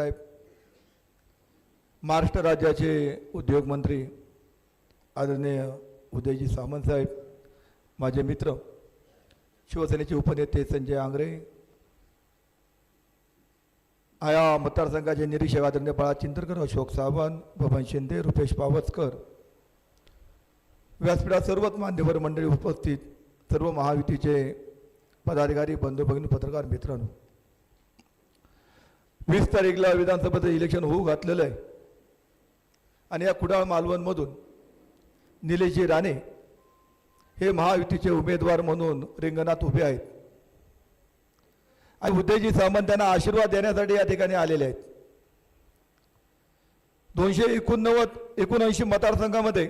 साहेब महाराष्ट्र राज्याचे उद्योगमंत्री आदरणीय उदयजी सामंत साहेब माझे मित्र शिवसेनेचे उपनेते संजय आंग्रे आया मतदारसंघाचे निरीक्षक आदरणीय बाळा चिंतरकर अशोक सावंत बबन शिंदे रुपेश पावसकर. व्यासपीठात सर्वच मान्यवर मंडळी उपस्थित सर्व महायुतीचे पदाधिकारी बंधू भगिनी पत्रकार मित्रांनो. वीस तारीखला विधानसभेचं इलेक्शन होऊ घातलेलं आहे. आणि या कुडाळ मालवणमधून निलेशजी राणे हे महायुतीचे उमेदवार म्हणून रिंगणात उभे आहेत. आणि उदयजी सामंत त्यांना आशीर्वाद देण्यासाठी या ठिकाणी आलेले आहेत. दोनशे एकोणनव्वद एकोणऐंशी मतदारसंघामध्ये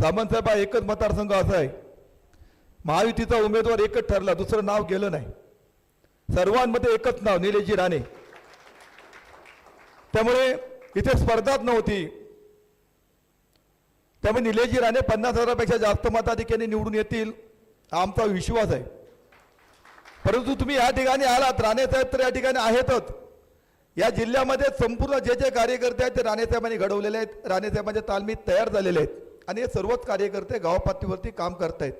सामंत साहेब हा एकच मतदारसंघ असा आहे. महायुतीचा उमेदवार एकच ठरला दुसरं नाव गेलं नाही. सर्वांमध्ये एकच नाव निलेशजी राणे. त्यामुळे इथे स्पर्धाच नव्हती. त्यामुळे निलेशजी राणे पन्नास हजारापेक्षा जास्त मताधिक्याने निवडून येतील हा आमचा विश्वास आहे. परंतु तुम्ही या ठिकाणी आलात राणेसाहेब तर या ठिकाणी आहेतच. या जिल्ह्यामध्ये संपूर्ण जे जे कार्यकर्ते आहेत ते राणेसाहेबांनी घडवलेले आहेत राणेसाहेबांच्या तालमी तयार झालेले आहेत आणि हे सर्वच कार्यकर्ते गावपातळीवरती काम करतायत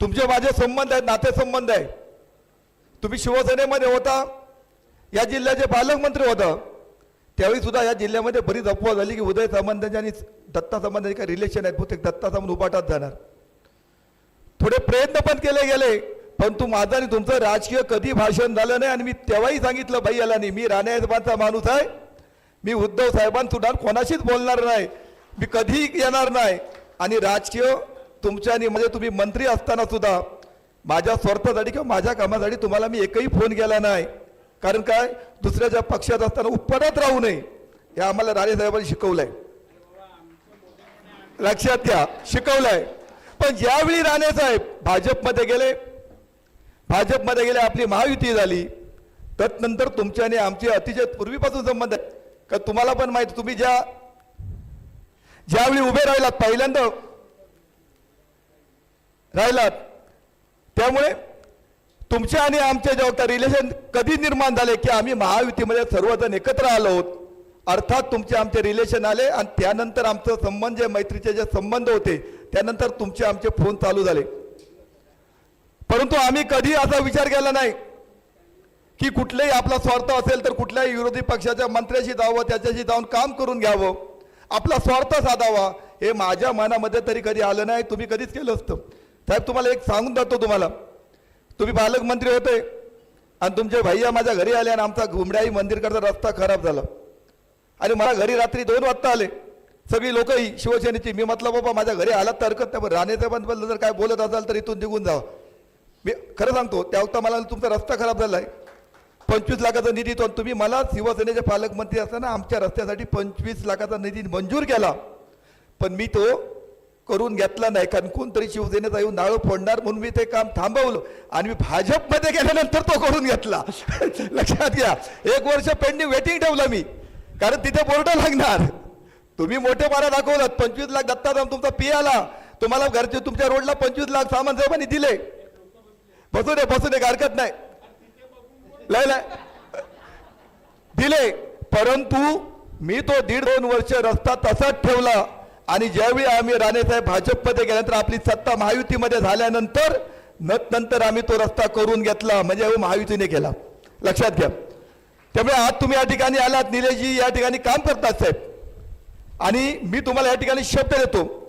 तुमचे माझे संबंध आहेत नातेसंबंध आहे. तुम्ही शिवसेनेमध्ये होता या जिल्ह्याचे पालकमंत्री होतं. त्यावेळी सुद्धा या जिल्ह्यामध्ये बरीच अफवा झाली की उदय सामंतांचे आणि दत्ता सामंतांचे काही रिलेशन आहेत. बहुतेक दत्ता सामंत उपाटात जाणार. थोडे प्रयत्न पण केले गेले परंतु माझं आणि तुमचं राजकीय कधी भाषण झालं नाही आणि मी तेव्हाही सांगितलं बाई याला नाही मी राणेसाहेबांचा माणूस आहे. मी उद्धव साहेबांसुद्धा कोणाशीच बोलणार नाही. मी कधीही येणार नाही. आणि राजकीय तुमच्या आणि म्हणजे तुम्ही मंत्री असताना सुद्धा माझ्या स्वार्थासाठी किंवा माझ्या कामासाठी तुम्हाला मी एकही फोन केला नाही. कारण काय? दुसऱ्याच्या पक्षात असताना उपपदात राहू नये. हे आम्हाला राणेसाहेबांनी शिकवलंय. लक्षात घ्या शिकवलंय. पण ज्यावेळी राणेसाहेब भाजपमध्ये गेले भाजपमध्ये गेले आपली महायुती झाली तत्नंतर तुमच्या आणि आमचे अतिशय पूर्वीपासून संबंध आहे. का तुम्हाला पण माहिती तुम्ही ज्या ज्यावेळी उभे राहिलात पहिल्यांदा राहिलात त्यामुळे तुमच्या आणि आमच्या जेव्हा रिलेशन कधी निर्माण झाले की आम्ही महायुतीमध्ये सर्वजण एकत्र आलो आहोत अर्थात तुमचे आमचे रिलेशन आले आणि त्यानंतर आमचं संबंध जे मैत्रीचे जे संबंध होते त्यानंतर तुमचे आमचे फोन चालू झाले. परंतु आम्ही कधी असा विचार केला नाही की कुठलाही आपला स्वार्थ असेल तर कुठल्याही विरोधी पक्षाच्या मंत्र्याशी जावं त्याच्याशी जाऊन काम करून घ्यावं. आपला स्वार्थ साधावा. हे माझ्या मनामध्ये तरी कधी आलं नाही. तुम्ही कधीच केलं असतं. साहेब तुम्हाला एक सांगून जातो तुम्हाला. तुम्ही पालकमंत्री होते. आणि तुमचे भैया माझ्या घरी आले आणि आमचा घुमड्याही मंदिरकडचा रस्ता खराब झाला. आणि मला घरी रात्री दोन वाजता आले. सगळी लोकही शिवसेनेची. मी म्हटलं बाबा माझ्या घरी आलात तर हरकत नाही पण राणेसाहेबांबद्दल जर काय बोलत असाल तर इथून निघून जावा. मी खरं सांगतो त्या वक्ता मला तुमचा रस्ता खराब झाला आहे पंचवीस लाखाचा निधी तो तुम्ही मला शिवसेनेचे पालकमंत्री असताना आमच्या रस्त्यासाठी पंचवीस लाखाचा निधी मंजूर केला. पण मी तो करून घेतला नाही. कारण कोणतरी शिवसेनेत येऊन नाळं फोडणार म्हणून मी ते काम थांबवलं. आणि मी भाजपमध्ये गेल्यानंतर तो करून घेतला. लक्षात घ्या. एक वर्ष पेंडिंग वेटिंग ठेवलं मी. कारण तिथे बोर्ड लागणार. तुम्ही मोठे मारा दाखवलात. पंचवीस लाख दत्ताराम तुमचा पी आला. तुम्हाला घरचे तुमच्या रोडला पंचवीस लाख सामान साहेबांनी दिले. बसू दे बसू दे हरकत नाही. लय लय. दिले. परंतु मी तो दीड दोन वर्ष रस्ता तसाच ठेवला. आणि ज्यावेळी आम्ही राणेसाहेब भाजपमध्ये गेल्यानंतर आपली सत्ता महायुतीमध्ये झाल्यानंतर न- नंतर आम्ही तो रस्ता करून घेतला म्हणजे महायुतीने केला. लक्षात घ्या. त्यामुळे आज तुम्ही या ठिकाणी आलात निलेशजी या ठिकाणी काम करतात साहेब. आणि मी तुम्हाला या ठिकाणी शब्द देतो.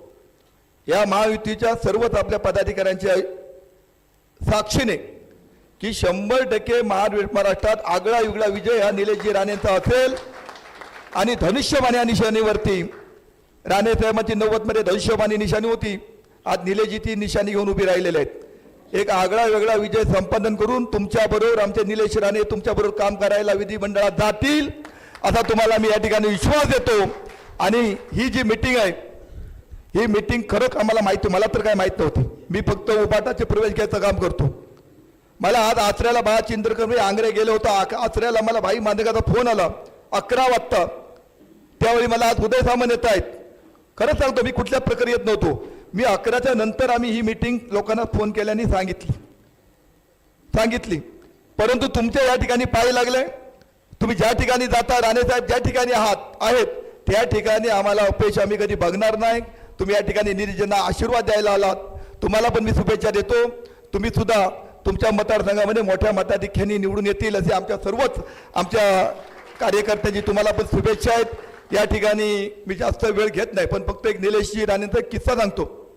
या महायुतीच्या सर्वच आपल्या पदाधिकाऱ्यांच्या साक्षीने की शंभर टक्के महाराष्ट्रात आगळा युगळा विजय हा निलेशजी राणेंचा असेल. आणि धनुष्यबाणी या निशाणीवरती राणे साहेबांची नव्वदमध्ये धनुष्यबाणी निशाणी होती. आज निलेशजी ती निशाणी घेऊन उभी राहिलेले आहेत. एक आगळा वेगळा विजय संपादन करून तुमच्याबरोबर आमचे निलेश राणे तुमच्याबरोबर काम करायला विधिमंडळात जातील असा तुम्हाला मी या ठिकाणी विश्वास देतो. आणि ही जी मिटिंग आहे ही मिटिंग खरंच आम्हाला माहिती मला तर काय माहीत नव्हती. मी फक्त उपाटाचे प्रवेश घ्यायचं काम करतो. मला आज आचऱ्याला बाळा चिंद्रकर मी आंग्रे गेलो होतो. आचऱ्याला मला भाई मांदेगाचा फोन आला. अकरा वाजता. त्यावेळी मला आज उदय सामंत येत आहेत. खरंच सांगतो मी कुठल्या प्रक्रियेत नव्हतो. मी अकराच्या नंतर आम्ही ही मीटिंग लोकांना फोन केल्याने सांगितली. सांगितली. परंतु तुमच्या या ठिकाणी पाय लागले. तुम्ही ज्या ठिकाणी जाता राणेसाहेब ज्या ठिकाणी आहात आहेत त्या ठिकाणी आम्हाला अपयश आम्ही कधी बघणार नाही. तुम्ही या ठिकाणी निरीजना आशीर्वाद द्यायला आलात. तुम्हाला पण मी शुभेच्छा देतो. तुम्ही सुद्धा तुमच्या मतदारसंघामध्ये मोठ्या मताधिक्याने निवडून येतील असे आमच्या सर्वच आमच्या कार्यकर्त्यांची तुम्हाला पण शुभेच्छा आहेत. या ठिकाणी मी जास्त वेळ घेत नाही पण फक्त एक निलेशजी राणेंचा किस्सा सांगतो.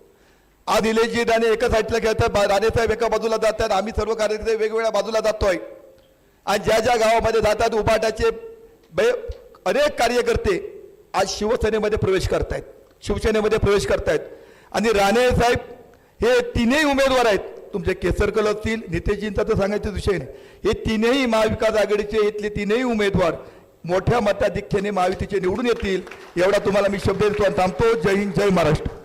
आज निलेशजी राणे एका साईडला खेळतात बा- राणेसाहेब एका बाजूला जातात आम्ही सर्व कार्यकर्ते वेगवेगळ्या बाजूला जातोय. आणि ज्या ज्या गावामध्ये जातात उभाटाचे अनेक कार्यकर्ते आज शिवसेनेमध्ये प्रवेश करतायत. शिवसेनेमध्ये प्रवेश करतायत. आणि राणे साहेब हे तीनही उमेदवार आहेत. तुमचे केसरकर असतील नितेशजींचा तर सांगायचा विषय नाही. हे तीनही महाविकास आघाडीचे इथले तीनही उमेदवार मोठ्या मताधिक्याने महायुतीचे निवडून येतील एवढा तुम्हाला मी शब्द देतो आणि थांबतो. जय हिंद जय महाराष्ट्र.